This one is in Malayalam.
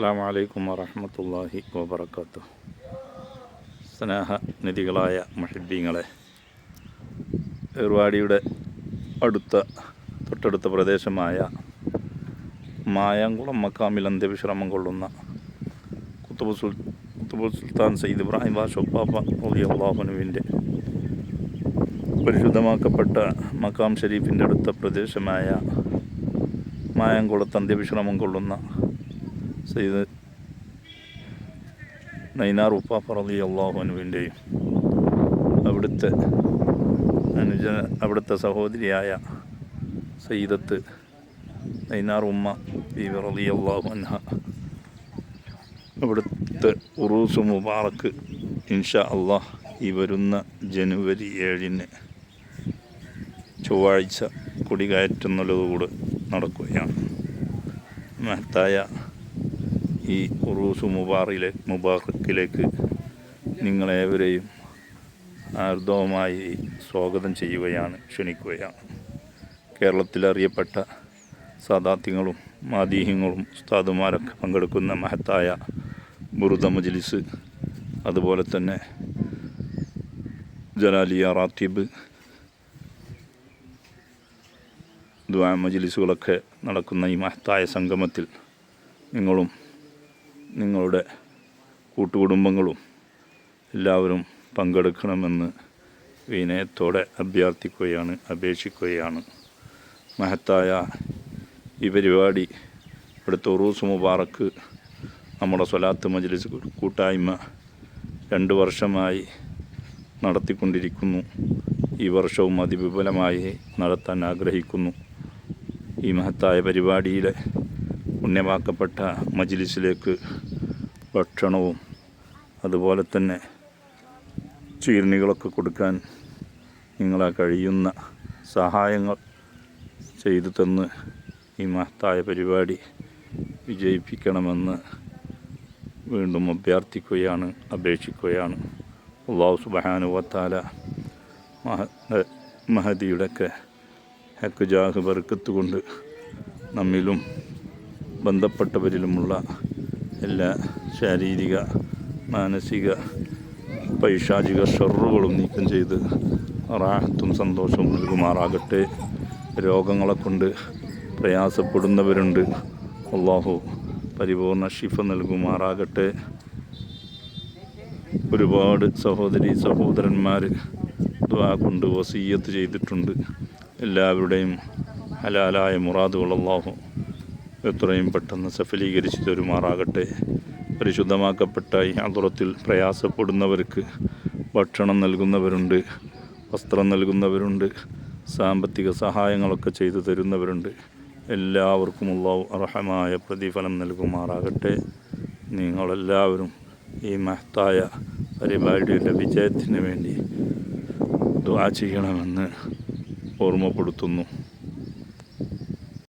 അസ്സാം അലൈക്കും വറഹമത്തല്ലാഹി സ്നേഹ നിധികളായ മഹിബീങ്ങളെ ഏർവാടിയുടെ അടുത്ത തൊട്ടടുത്ത പ്രദേശമായ മായാങ്കുളം മക്കാമിൽ അന്ത്യവിശ്രമം കൊള്ളുന്ന കുത്തുബു സുൽ കുത്തുബു സുൽത്താൻ സയ്യിദ് ഇബ്രാഹിം ബാഷൊപ്പാപ്പ അലി അള്ളാഹുനുവിന്റെ പരിശുദ്ധമാക്കപ്പെട്ട മക്കാം ഷരീഫിന്റെ അടുത്ത പ്രദേശമായ മായംകുളത്ത് അന്ത്യവിശ്രമം കൊള്ളുന്ന സയ്യിദ് നൈനാർ ഉപ്പാഫർ അലി അള്ളാഹുനുവിന്റെയും അവിടുത്തെ അനുജ അവിടുത്തെ സഹോദരിയായ സയ്യിദത്ത് നൈനാർ ഉമ്മ ബി അലി അൻഹ. അവിടുത്തെ ഉറൂസ് മുബാറക്ക് ഇൻഷാ അള്ളാഹ് ഈ വരുന്ന ജനുവരി ഏഴിന് ചൊവ്വാഴ്ച കൊടികയറ്റുന്നതോടുകൂടി നടക്കുകയാണ്. മഹത്തായ ഈ ഉറൂസ് മുബാറിലെ മുബാറക്കിലേക്ക് നിങ്ങളേവരെയും ആർദവമായി സ്വാഗതം ചെയ്യുകയാണ് ക്ഷണിക്കുകയാണ്. കേരളത്തിൽ അറിയപ്പെട്ട സാദാത്യങ്ങളും മാദീഹ്യങ്ങളും ഉസ്താദുമാരൊക്കെ പങ്കെടുക്കുന്ന മഹത്തായ ബുറുദ മജ്ലിസ് അതുപോലെ തന്നെ ജലാലിയ റാത്തീബ് ദ്വാ മജ്ലിസുകളൊക്കെ നടക്കുന്ന ഈ മഹത്തായ സംഗമത്തിൽ നിങ്ങളും നിങ്ങളുടെ കൂട്ടുകുടുംബങ്ങളും എല്ലാവരും പങ്കെടുക്കണമെന്ന് വിനയത്തോടെ അഭ്യർത്ഥിക്കുകയാണ് അപേക്ഷിക്കുകയാണ്. മഹത്തായ ഈ പരിപാടി അടുത്ത ഉറൂസ് മുബാറക്ക് നമ്മുടെ സ്വലാത്ത് മജ്ലിസ് കൂട്ടായ്മ രണ്ട് വർഷമായി നടത്തിക്കൊണ്ടിരിക്കുന്നു. ഈ വർഷവും അതിവിപുലമായി നടത്താൻ ആഗ്രഹിക്കുന്നു. ഈ മഹത്തായ പരിപാടിയിലെ പുണ്യമാക്കപ്പെട്ട മജിലിസിലേക്ക് ഭക്ഷണവും അതുപോലെ തന്നെ ചീർണികളൊക്കെ കൊടുക്കാൻ നിങ്ങളെ കഴിയുന്ന സഹായങ്ങൾ ചെയ്തു തന്ന് ഈ മഹത്തായ പരിപാടി വിജയിപ്പിക്കണമെന്ന് വീണ്ടും അഭ്യർത്ഥിക്കുകയാണ് അപേക്ഷിക്കുകയാണ്. അള്ളാഹു സുബാനുവത്താല മഹ മഹദിയുടെയൊക്കെ ഹക്ക് ജാഹ് ബർക്കത്ത് കൊണ്ട് നമ്മിലും ബന്ധപ്പെട്ടവരിലുമുള്ള എല്ലാ ശാരീരിക മാനസിക പൈശാചിക ഷെറുകളും നീക്കം ചെയ്ത് റാഹത്തും സന്തോഷവും നൽകുമാറാകട്ടെ. രോഗങ്ങളെ കൊണ്ട് പ്രയാസപ്പെടുന്നവരുണ്ട്. അള്ളാഹു പരിപൂർണ ഷിഫ നൽകുമാറാകട്ടെ. ഒരുപാട് സഹോദരി സഹോദരന്മാർ ദ്വാ കൊണ്ട് വസീയത്ത് ചെയ്തിട്ടുണ്ട്. എല്ലാവരുടെയും ഹലാലായ മുറാദുകൾ അള്ളാഹു എത്രയും പെട്ടെന്ന് സഫലീകരിച്ച് തരുമാറാകട്ടെ പരിശുദ്ധമാക്കപ്പെട്ട ഈ അതുറത്തിൽ പ്രയാസപ്പെടുന്നവർക്ക് ഭക്ഷണം നൽകുന്നവരുണ്ട് വസ്ത്രം നൽകുന്നവരുണ്ട് സാമ്പത്തിക സഹായങ്ങളൊക്കെ ചെയ്തു തരുന്നവരുണ്ട്. എല്ലാവർക്കുമുള്ള അർഹമായ പ്രതിഫലം നൽകുമാറാകട്ടെ. നിങ്ങളെല്ലാവരും ഈ മഹത്തായ പരിപാടിയുടെ വിജയത്തിന് വേണ്ടി ദ്വാ ചെയ്യണമെന്ന് ഓർമ്മപ്പെടുത്തുന്നു.